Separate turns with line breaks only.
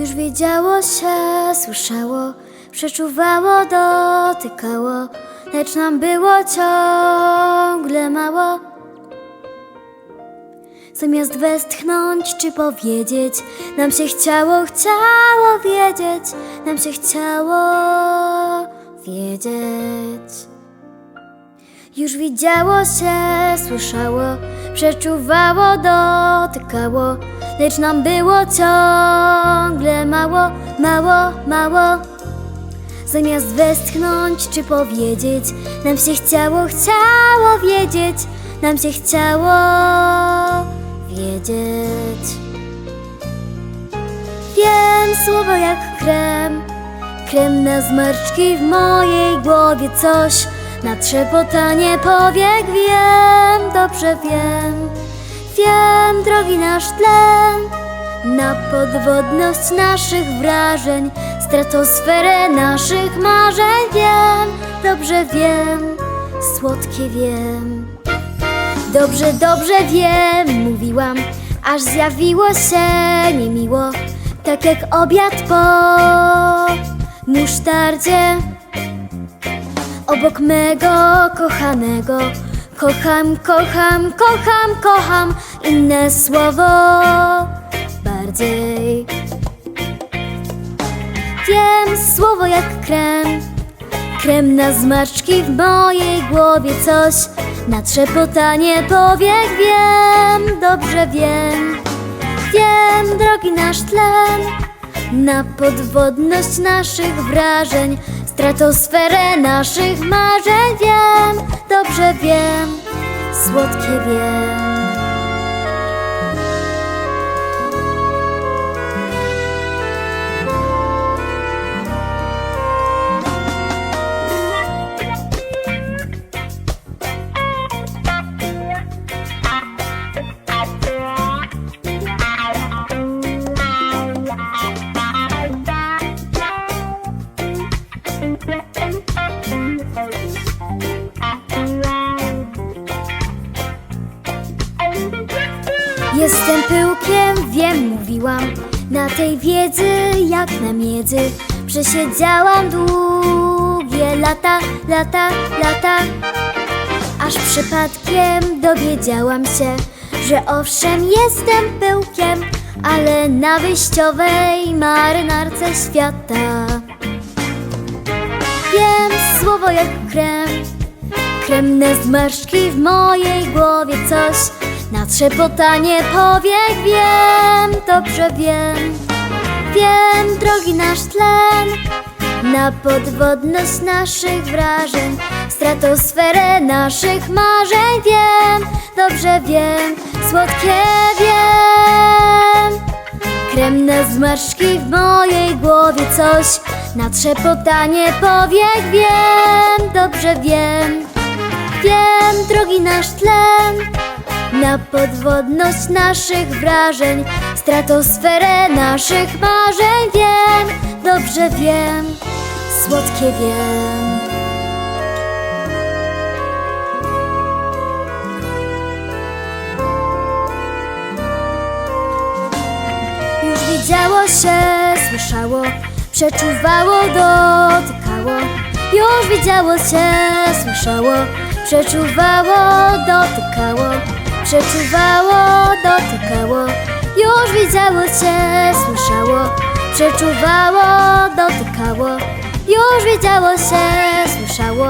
Już wiedziało się, słyszało, przeczuwało, dotykało, lecz nam było ciągle mało. Zamiast westchnąć czy powiedzieć, nam się chciało, chciało wiedzieć, nam się chciało wiedzieć. Już widziało się, słyszało, przeczuwało, dotykało, lecz nam było ciągle mało, mało, mało. Zamiast westchnąć czy powiedzieć, nam się chciało, chciało wiedzieć, nam się chciało wiedzieć. Wiem słowo jak krem, krem na zmarszczki w mojej głowie coś. Na trzepotanie powiek wiem, dobrze wiem, wiem drogi nasz tlen, na podwodność naszych wrażeń, stratosferę naszych marzeń wiem, dobrze wiem, słodkie wiem. Dobrze, dobrze wiem, mówiłam, aż zjawiło się niemiło, tak jak obiad po musztardzie. Obok mego kochanego, kocham, kocham, kocham, kocham, inne słowo. Bardziej. Wiem słowo jak krem, Krem na zmarszczki w mojej głowie coś Na trzepotanie powiek. Wiem, dobrze wiem. Wiem, drogi nasz tlen Na podwodność naszych wrażeń Stratosferę naszych marzeń wiem, dobrze wiem. Słodkie wiem Jestem pyłkiem, wiem, mówiłam. Na tej wiedzy jak na miedzy. Przesiedziałam długie lata, lata, lata. Aż przypadkiem dowiedziałam się Że owszem jestem pyłkiem Ale na wyjściowej marynarce świata. Wiem słowo jak krem Krem na zmarszczki w mojej głowie coś Na trzepotanie powiek wiem, dobrze wiem. Wiem drogi nasz tlen Na podwodność naszych wrażeń. Stratosferę naszych marzeń wiem, dobrze wiem. Słodkie wiem. Krem na zmarszczki w mojej głowie coś. Na trzepotanie powiek wiem, dobrze wiem. Wiem, drogi nasz tlen Na podwodność naszych wrażeń Stratosferę naszych marzeń wiem, dobrze wiem Słodkie wiem Już widziało się, słyszało, przeczuwało, dotykało. Już widziało się, słyszało, przeczuwało, dotykało. Przeczuwało, dotykało. Już widziało się, słyszało, przeczuwało, dotykało. Już widziało się, słyszało,